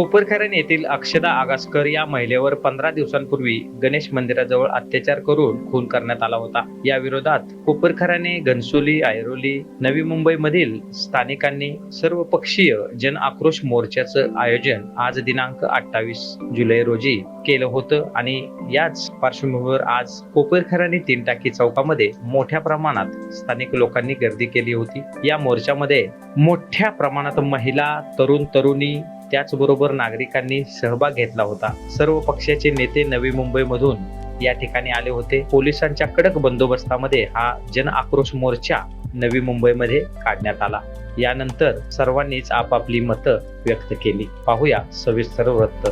कोपरखैरणे येथील अक्षदा आगासकर या महिलेवर पंधरा दिवसांपूर्वी गणेश मंदिराजवळ अत्याचार करून खून करण्यात आला होता. या विरोधात कोपरखैरणे घनसोली ऐरोली नवी मुंबई मधील स्थानिकांनी सर्वपक्षीय जन आक्रोश मोर्चाचं आयोजन आज दिनांक अठ्ठावीस जुलै रोजी केलं होतं आणि याच पार्श्वभूमीवर आज कोपरखैरणे तीन टाकी चौकामध्ये मोठ्या प्रमाणात स्थानिक लोकांनी गर्दी केली होती. या मोर्चामध्ये मोठ्या प्रमाणात महिला तरुण तरुणी त्याचबरोबर नागरिकांनी सहभाग घेतला होता. सर्व पक्षाचे नेते नवी मुंबईमधून या ठिकाणी आले होते. पोलिसांच्या कडक बंदोबस्तामध्ये हा जन आक्रोश मोर्चा नवी मुंबईमध्ये काढण्यात आला. यानंतर सर्वांनीच आपापली मतं व्यक्त केली. पाहूया सविस्तर वृत्त.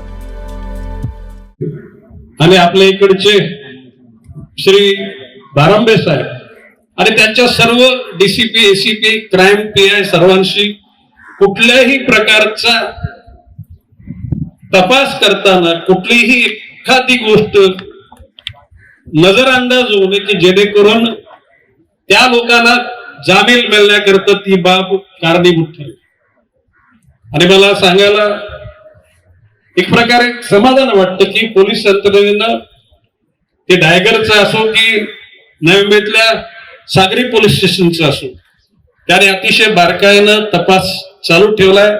आणि आपल्या इकडचे श्री बारांबे साहेब आणि त्यांच्या सर्व DCP ACP crime P I सर्वांशी कुठल्याही प्रकारचा तपास करताना कुठलीही एखादी गोष्ट नजरअंदाज होऊ नये की जेणेकरून त्या लोकांना जामीन मिळण्याकरता ती बाब कारणीभूत ठरली. आणि मला सांगायला एक प्रकारे समाधान वाटतं की पोलीस यंत्रणेनं ते डायगरचं असो की नवी मुंबईतल्या सागरी पोलीस स्टेशनचं असो त्याने अतिशय बारकाईनं तपास चालू ठेवलाय.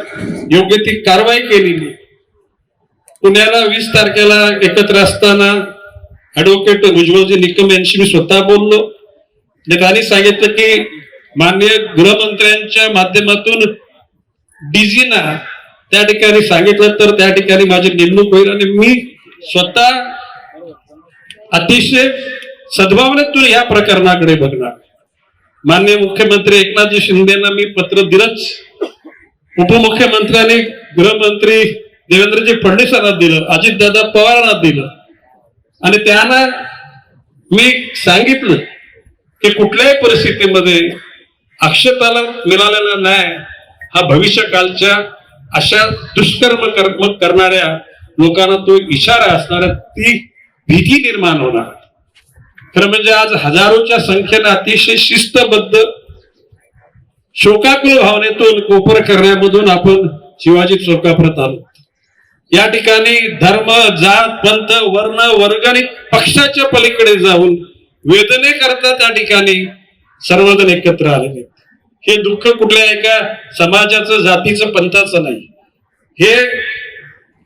योग्य ती कारवाई केलेली पुण्याला वीस तारखेला एकत्र असताना ऍडव्होकेट भुजबळजी निकम यांशी मी स्वतः बोललो. त्यांनी सांगितलं की माननीय गृहमंत्र्यांच्या माध्यमातून डीजीना त्या ठिकाणी सांगितलं तर त्या ठिकाणी माझी नेमणूक होईल आणि मी स्वतः अतिशय सद्भावनेतून या प्रकरणाकडे बघणार. माननीय मुख्यमंत्री एकनाथजी शिंदेना मी पत्र दिलंच. उपमुख्यमंत्र्यांनी गृहमंत्री देवेंद्रजी फडणवीसांना दिलं अजितदादा पवारांना दिलं. आणि त्यांना मी सांगितलं की कुठल्याही परिस्थितीमध्ये अक्षताला मिळालेला न्याय हा भविष्यकालच्या अशा दुष्कर्म कर्म करणाऱ्या लोकांना तो एक इशारा असणारा ती भीती निर्माण होणार. खरं म्हणजे आज हजारोच्या संख्येनं अतिशय शिस्तबद्ध शोकाकुल भावनेतून कोपर करण्यामधून आपण शिवाजी चौकापर्यंत आलो. या ठिकाणी धर्म जात पंथ वर्ण वर्ग आणि पक्षाच्या पलीकडे जाऊन वेदने करता त्या ठिकाणी. सर्वजण एकत्र आलेले हे दुःख कुठल्या एका समाजाचं जातीचं पंथाचं नाही. हे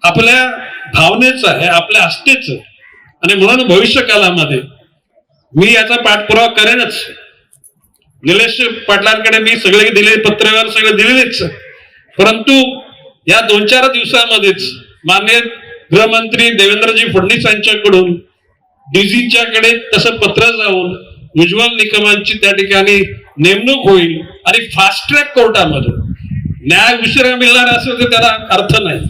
आपल्या भावनेचं आहे आपल्या आस्थेचं. आणि म्हणून भविष्य कालामध्ये मी याचा पाठपुरावा करेनच. निलेश पाटलांकडे मी सगळे दिले पत्रव्यवहार सगळे दिलेलेच. परंतु या दोन चार दिवसामध्येच मान्य गृहमंत्री देवेंद्रजी फडणवीस यांच्याकडून डीजीच्याकडे तसं पत्र जाऊन उज्ज्वल निकमांची त्या ठिकाणी नेमणूक होईल आणि फास्ट ट्रॅक कोर्टामधून. न्याय उशिरा मिळणार असेल तर त्याला अर्थ नाही.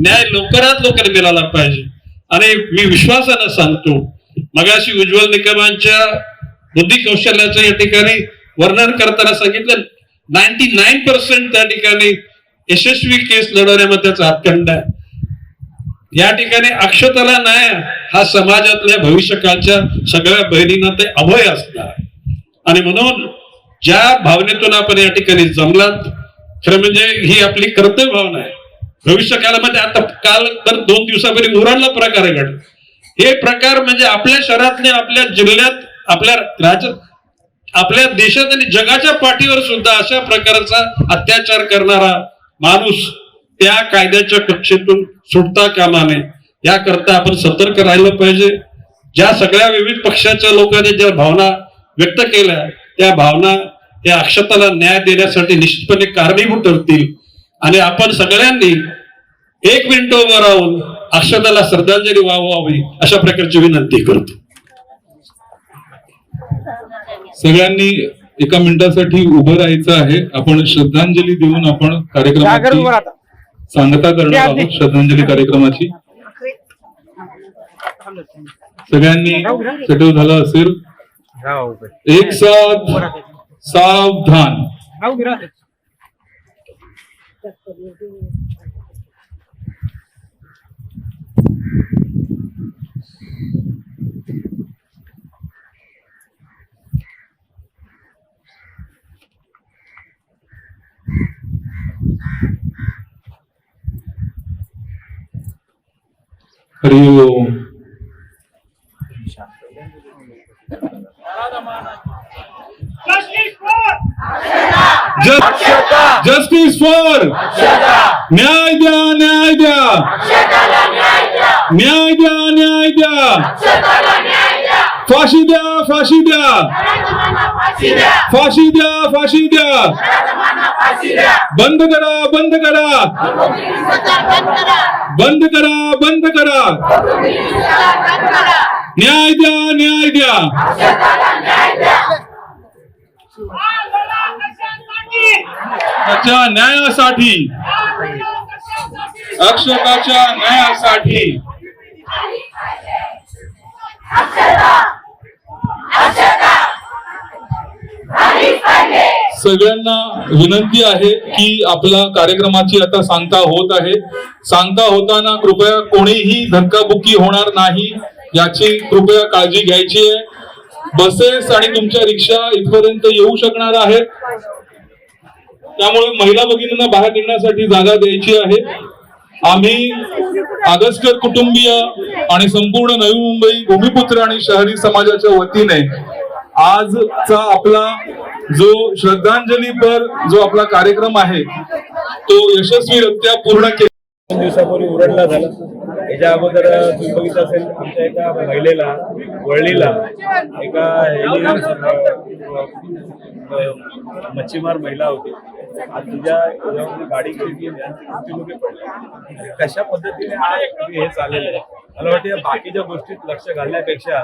न्याय लवकरात लवकर मिळाला पाहिजे. आणि मी विश्वासानं सांगतो मगाशी उज्ज्वल निकमांच्या बुद्धी कौशल्याचं या ठिकाणी वर्णन करताना सांगितलं नाईन्टी नाईन पर्सेंट त्या ठिकाणी यशस्वी केस लढवण्यामध्ये त्याचा हातखंड आहे. या ठिकाणी अक्षताला न्याय हा समाजातल्या भविष्यकाळच्या सगळ्या बहिणींना ते अभय असणार. आणि म्हणून ज्या भावनेतून आपण या ठिकाणी जमलात खरं म्हणजे ही आपली कर्तव्य भावना आहे. भविष्य काळामध्ये आता काल तर दोन दिवसापूर्वी उरणला प्रकार घडला. हे प्रकार म्हणजे आपल्या शहरातले आपल्या जिल्ह्यात आपल्या राज्यात आपल्या देशात आणि जगाच्या पाठीवर सुद्धा अशा प्रकारचा अत्याचार करणारा माणूस त्या कायद्याच्या कक्षेतून सुटता कामा नये. याकरता आपण सतर्क राहिलं पाहिजे. ज्या सगळ्या विविध पक्षाच्या लोकांनी ज्या भावना व्यक्त केल्या त्या भावना या अक्षताला न्याय देण्यासाठी निश्चितपणे कारणीभूत ठरतील. आणि आपण सगळ्यांनी एक मिनिट उभं राहून अक्षताला श्रद्धांजली व्हावी अशा प्रकारची विनंती करतो. सगळ्यांनी एका मिनिटासाठी उभं राहायचं आहे. आपण श्रद्धांजली देऊन आपण कार्यक्रम सांगता करणार आहोत श्रद्धांजली कार्यक्रमाची. सगळ्यांनी सेटल झालं असेल. एक साथ सावधान. हरि ओम जस्टिस फॉर न्याय द्या न्याय द्या न्याय द्या न्याय द्या फाशी द्या फाशी द्या फाशी द्या फाशी द्या बंद करा बंद करा. बंद करा बंद करा. न्याय द्या न्याय द्या. त्याच्या न्यायासाठी. अक्षताच्या न्यायासाठी. सगळ्यांना विनंती आहे की आपला कार्यक्रमाची आता सांगता होत आहे. सांगता होताना कृपया कोणीही धक्काबुक्की होणार नाही याची कृपया काळजी घ्यायची आहे. बसेस आणि तुमच्या रिक्षा इथपर्यंत येऊ शकणार आहेत. त्यामुळे महिला भगिनींना बाहेर निघण्यासाठी जागा द्यायची आहे. आम्ही आगसकर कुटुंबीय आणि संपूर्ण नवी मुंबई भूमिपुत्र आणि शहरी समाजाच्या वतीने आजचा आपला जो श्रद्धांजलीपर जो आपला कार्यक्रम आहे तो यशस्वीरित्या पूर्ण केला. दिवसापूर्वी उरडला झाला. याच्या अगोदर तुम्ही बघितलं असेल आमच्या एका महिलेला वळलीला एका मच्छीमार महिला होती. आज तुझ्या गाडी पडली. कशा पद्धतीने हा हे चाललेलं आहे? मला वाटतं बाकीच्या गोष्टीत लक्ष घालण्यापेक्षा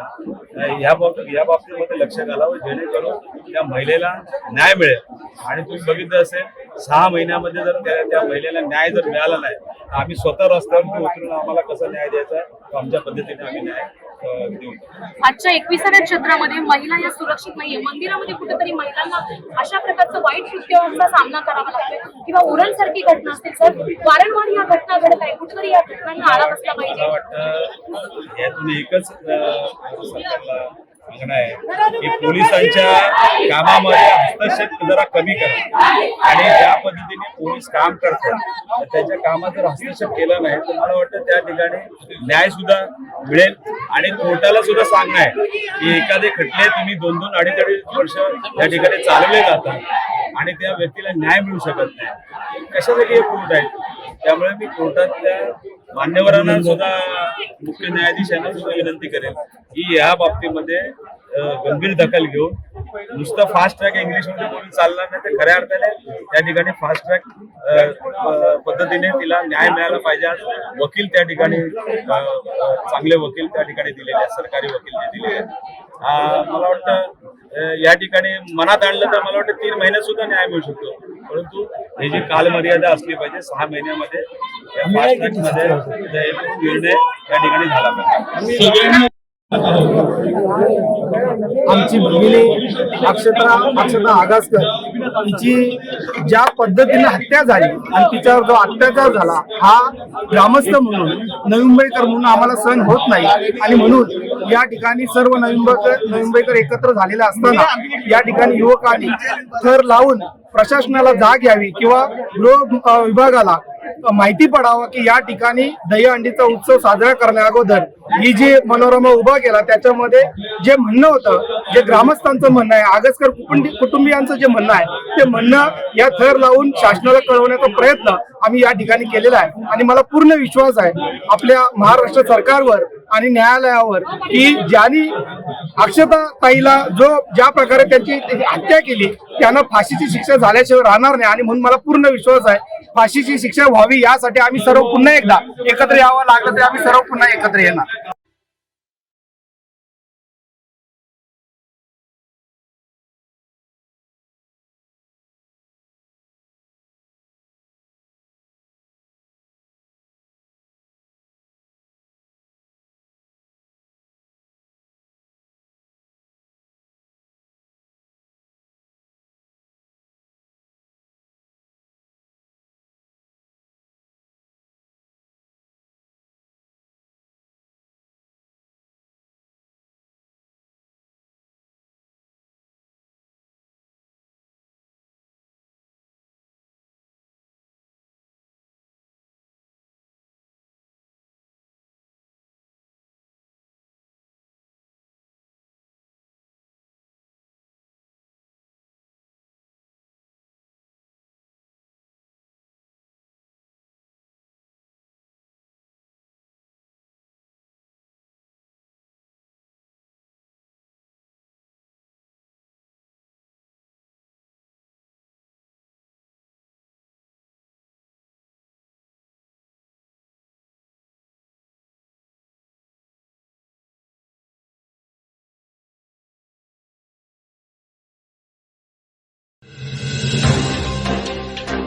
या बाबतीत या बाबतीमध्ये लक्ष घालावं जेणेकरून त्या महिलेला न्याय मिळेल. आणि तुम्ही बघितलं असेल सहा महिन्यामध्ये जर त्या त्या महिलेला न्याय जर मिळाला नाही तर आम्ही स्वतः रस्त्यावरती उतरून आम्हाला कसा न्याय द्यायचा आमच्या पद्धतीने आम्ही न्याय देऊ. आजच्या एकविसाव्या क्षेत्रामध्ये महिला या सुरक्षित नाहीये. मंदिरामध्ये कुठेतरी महिलांना अशा प्रकारचं वाईट कृत्याचा सामना करावा लागतोय किंवा उरण सारखी घटना असतील. सर वारंवार या घटना घडत आहे कुठेतरी या घटनांना आळा बसला मला पाहिजे वाटतं यातून एकच सरकारला सांगणं आहे की पोलिसांच्या कामामध्ये हस्तक्षेप जरा कमी करा. आणि ज्या पद्धतीने पोलीस काम करतात त्याच्या कामात जर हस्तक्षेप केला नाही तर मला वाटतं त्या ठिकाणी न्याय सुद्धा मिळेल. आणि कोर्टाला सुद्धा सांगणं आहे की एखादे खटले तुम्ही दोन दोन अडीच अडीच वर्ष त्या ठिकाणी चालवले जातात आणि त्या व्यक्तीला न्याय मिळू शकत नाही. कशासाठी हे कोर्ट आहे त्यामुळे मी कोर्टातल्या मान्यवरांना सुद्धा मुख्य न्यायाधीशांना सुद्धा विनंती करेल की या बाबतीमध्ये गंभीर दखल घेऊन. नुसतं फास्ट ट्रॅक इंग्लिशमध्ये बोलून चालणार नाही तर खऱ्या अर्थाने त्या ठिकाणी फास्ट ट्रॅक पद्धतीने तिला न्याय मिळाला पाहिजे. वकील त्या ठिकाणी चांगले वकील त्या ठिकाणी दिलेले आहेत सरकारी वकील जे दिलेले आहेत. मला वाटतं या ठिकाणी मनात आणलं तर मला वाटतं तीन महिन्यात सुद्धा न्याय मिळू शकतो. परंतु ही जी कालमर्यादा असली पाहिजे सहा महिन्यामध्ये या फास्ट ट्रॅकमध्ये निर्णय त्या ठिकाणी झाला पाहिजे. सगळ्यांना आमची भगिनी अक्षता अक्षता आगासकर तिची ज्या पद्धतीने हत्या झाली आणि तिच्यावर जो अत्याचार झाला हा ग्रामस्थ म्हणून नवी मुंबईकर म्हणून आम्हाला सहन होत नाही. आणि म्हणून या ठिकाणी सर्व नवी मुंबईकर नवी मुंबईकर एकत्र झालेले असताना या ठिकाणी युवकांनी थर लावून प्रशासनाला जाग घ्यावी किंवा गृह विभागाला माहिती पडावं की या ठिकाणी दहीहंडीचा उत्सव साजरा करण्या अगोदर ही जी मनोरमा उभा केला त्याच्यामध्ये जे म्हणणं होतं जे ग्रामस्थांचं म्हणणं आहे आगसकर कुटुंबी कुटुंबियांचं जे म्हणणं आहे ते म्हणणं या थर लावून शासनाला कळवण्याचा प्रयत्न आम्ही या ठिकाणी केलेला आहे. आणि मला पूर्ण विश्वास आहे आपल्या महाराष्ट्र सरकारवर आणि न्यायालयावर की ज्यांनी अक्षता ताईला जो ज्या प्रकारे त्यांची हत्या केली त्यांना फाशीची शिक्षा झाल्याशिवाय राहणार नाही आणि म्हणून मला पूर्ण विश्वास आहे फाशीची शिक्षा व्हावी यासाठी आम्ही सर्व पुन्हा एकदा एकत्र यावं लागलं तरी आम्ही सर्व पुन्हा एकत्र येणार.